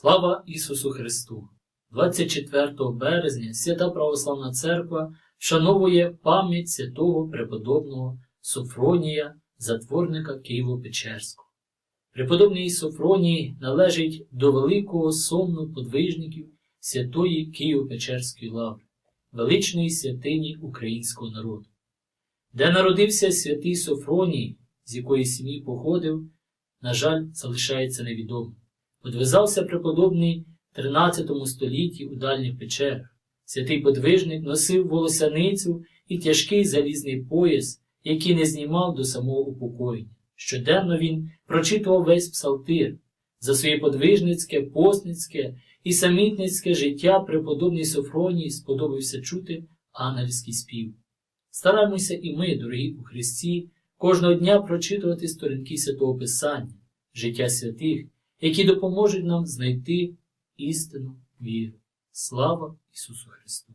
Слава Ісусу Христу! 24 березня Свята Православна Церква вшановує пам'ять святого преподобного Софронія, затворника Києво-Печерського. Преподобний Софроній належить до великого сомну подвижників святої Києво-Печерської лаври, величної святині українського народу. Де народився святий Софроній, з якої сім'ї походив, на жаль, залишається невідомим. Подвизався преподобний в 13 столітті у дальніх печерах. Святий подвижник носив волосяницю і тяжкий залізний пояс, який не знімав до самого упокоєння. Щоденно він прочитував весь псалтир. За своє подвижницьке, постницьке і самітницьке життя преподобний Софроній сподобався чути ангельський спів. Стараємося і ми, дорогі у Христі, кожного дня прочитувати сторінки Святого Писання, життя святих, які допоможуть нам знайти істину віру. Слава Ісусу Христу!